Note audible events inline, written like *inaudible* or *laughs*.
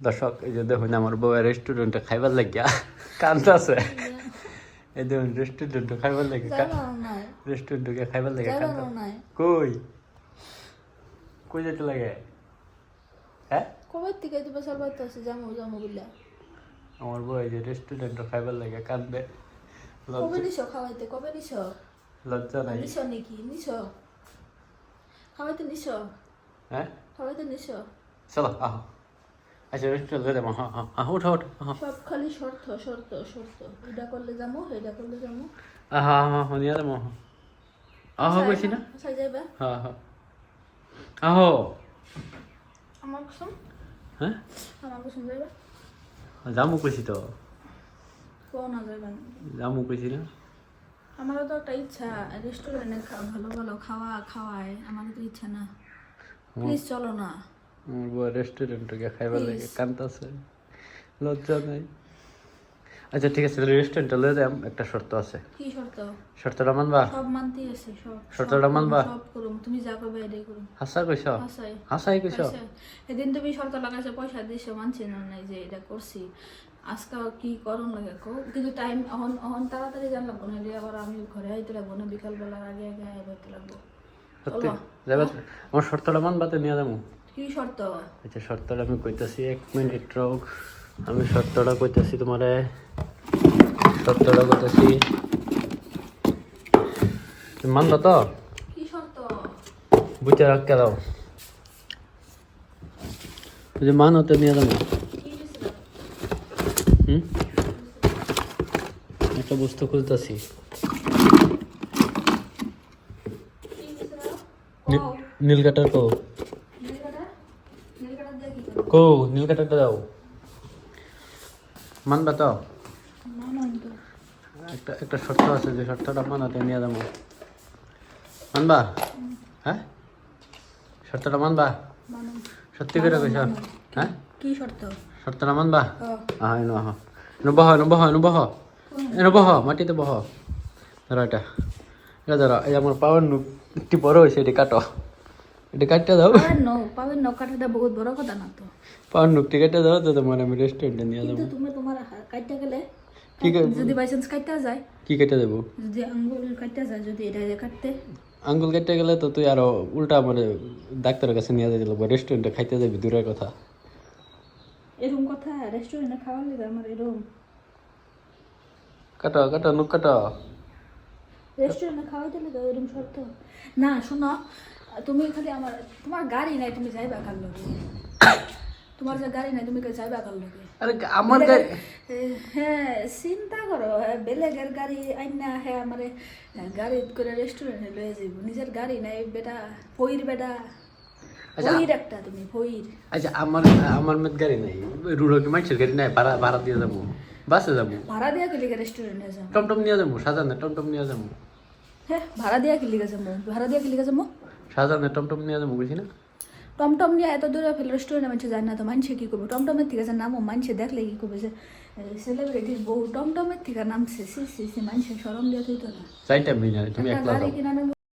দর্শক এই যে দেখুন আমার বউ রেস্টুরেন্টে খাইবার লাগিয়া কান্ত আছে। *laughs* এই দেখুন রেস্টুরেন্টে খাইবার লাগে রেস্টুরেন্টে খাইবার লাগে কান্ত কই? কই যেতে লাগে? হ্যাঁ? কবে থেকে তুমি সরবার তো আছে জামু জামু বললা আমার বউ এই যে রেস্টুরেন্টে খাইবার লাগে কান্দে। কবে লজ্জা নিছ খাওয়াইতে? কবে নিছ? লজ্জা নাই। নিছ নাকি? নিছ? খাওয়াইতে নিছ? হ্যাঁ? খাওয়াইতে নিছ? চলো আহ। আচ্ছা রেস্টুরেন্ট যাব হ্যাঁ হ্যাঁ আহ উঠো উঠো হ্যাঁ। সব খালি শর্ত শর্ত শর্ত। এটা করলে যামু এটা করলে যামু আহ হ্যাঁ হ্যাঁ নিয়ে যাব। আহ কইছি না। সাই যাইবা হ্যাঁ হ্যাঁ। আহো। আমার কসম? হ্যাঁ? আমার কসম যাইবা? জামু কইছি তো। কোন যাইবা। জামু কইছি না। আমারও তো একটা ইচ্ছা রেস্টুরেন্টে ভালো ভালো খাওয়া খাওয়ায়। আমারও তো ইচ্ছা না। প্লিজ চলো না। আমার বউ রেস্টুরেন্টে গিয়ে খাইবার লাগে কান্তাছে লজ্জা নাই। আচ্ছা ঠিক আছে তাহলে রেস্টুরেন্টে লয়ে যাম। একটা শর্ত আছে। কি শর্ত? শর্তটা মানবা? সব মানতেই আছে সব। শর্তটা সব মানবা? সব করুম। তুমি যা করবে এটাই করুম। হাসা কইছ? হাসাই। হাসাই কইছ। এদিন তুমি শর্ত লাগাইছো পয়সা দিছো মানছি না নাই যে এটা করছি। আজকে কি করুন লাগে কো কিন্তু টাইম অহন অহন তাড়াতাড়ি জানলাম না যে আবার আমি ঘরে আইতে লাগবো না বিকাল বেলার আগে আগে আইতে লাগবো। সত্যি। যাবে আমার শর্তটা মানবা তো নিয়ে যাব কি শর্ত? আচ্ছা শর্তটা আমি কইতাছি এক মিনিট রোগ। আমি শর্তটা কইতাছি তোমারে। শর্তটা কইতাছি। মানবা তো? কি শর্ত? বুঝতে রাখতে দাও। যদি মানো তো নিয়ে যাব। হুম? একটা বস্তু খুলতেছি। কি দিছিল নীল কাটার কো কি নীল কাটারটা দাও। মানবা তো একটা একটা শর্ত আছে, যে শর্তটা মানাতে নিয়ে যাব। মানবা? হ্যাঁ? শর্তটা মানবা? সত্যি করে কইছ? হ্যাঁ? কি শর্ত শর্তটা মানবা? আহ, এনো আহ। এনো, বহ এনো বহ এনো বহ। এনো, বহ, মাটিতে বহ। ধরো এটা। এটা ধরো, এই আমার পাওয়ার বড় হয়েছে, এটি কাটো। এটি কাটতে দাও। পাবেন ন ন কাটাটা বহুত বড় কথা না তো। পাওয়ার নুকটি কেটে দাও তো তোমার আমি রেস্টুরেন্টে নিয়ে যাব। কিন্তু তুমি তোমার কাটতে গেলে কি যদি বাই চান্স কাটতে যায় কি কেটে দেবো? যদি আঙ্গুল কাটতে যায় যদি এটা কাটতে। আঙ্গুল কেটে গেলে তো তুই আরও উল্টা আমার ডাক্তারের কাছে নিয়ে যাবি রেস্টুরেন্টে খাইতে যাবি দূরের কথা। এরকম কথা রেস্টুরেন্টে খাওয়ার লেগে আমার এরকম। কাটো কাটো নুক কাটো। রেস্টুরেন্টে খাওয়াইতে লেগে এরকম শর্ত। না শোনো তুমি খালি আমার তোমার গাড়ি নাই তুমি যাইবা কার লগে? তোমার যে গাড়ি নাই তুমি যাইবা কার লগে? আরে আমার গাড়ি হ্যাঁ চিন্তা করো হ্যাঁ, বেলেগের গাড়ি আইনা হ্যাঁ আমারে গাড়ি করে রেস্টুরেন্টে লয়ে যাইব। নিজের গাড়ি নাই বেটা ফইর বেটা। আচ্ছা। একটা তুমি ফইর। আচ্ছা আমার আমার মেদ গাড়ি নাই রুড়ো কি মানুষের গাড়ি নাই ভাড়া ভাড়া দিয়ে যাব বাসে যাব। ভাড়া দিয়া লিগে রেস্টুরেন্টে যাও টমটম নিয়ে যাব সাজানে টমটম নিয়ে যাব। হ্যাঁ ভাড়া দিয়া কি লিগে যাব? ভাড়া দিয়া কি লিগে যাব? সাজানে টমটম নিয়ে যাব বুঝি না? টমটম নিয়ে এত দূরে ফেলে রেস্টুরেন্টে মানুষ যায় না তো মানুষ কি করবে? টমটমের থেকে নাম ও মানুষ দেখলে কি করবে যে সেলিব্রিটির বউ টমটমের থেকে নামছে সি সি সি মানুষের সরম দিয়ে তুই তো না চাইটা তুমি একলা গাড়ি কিনা নেব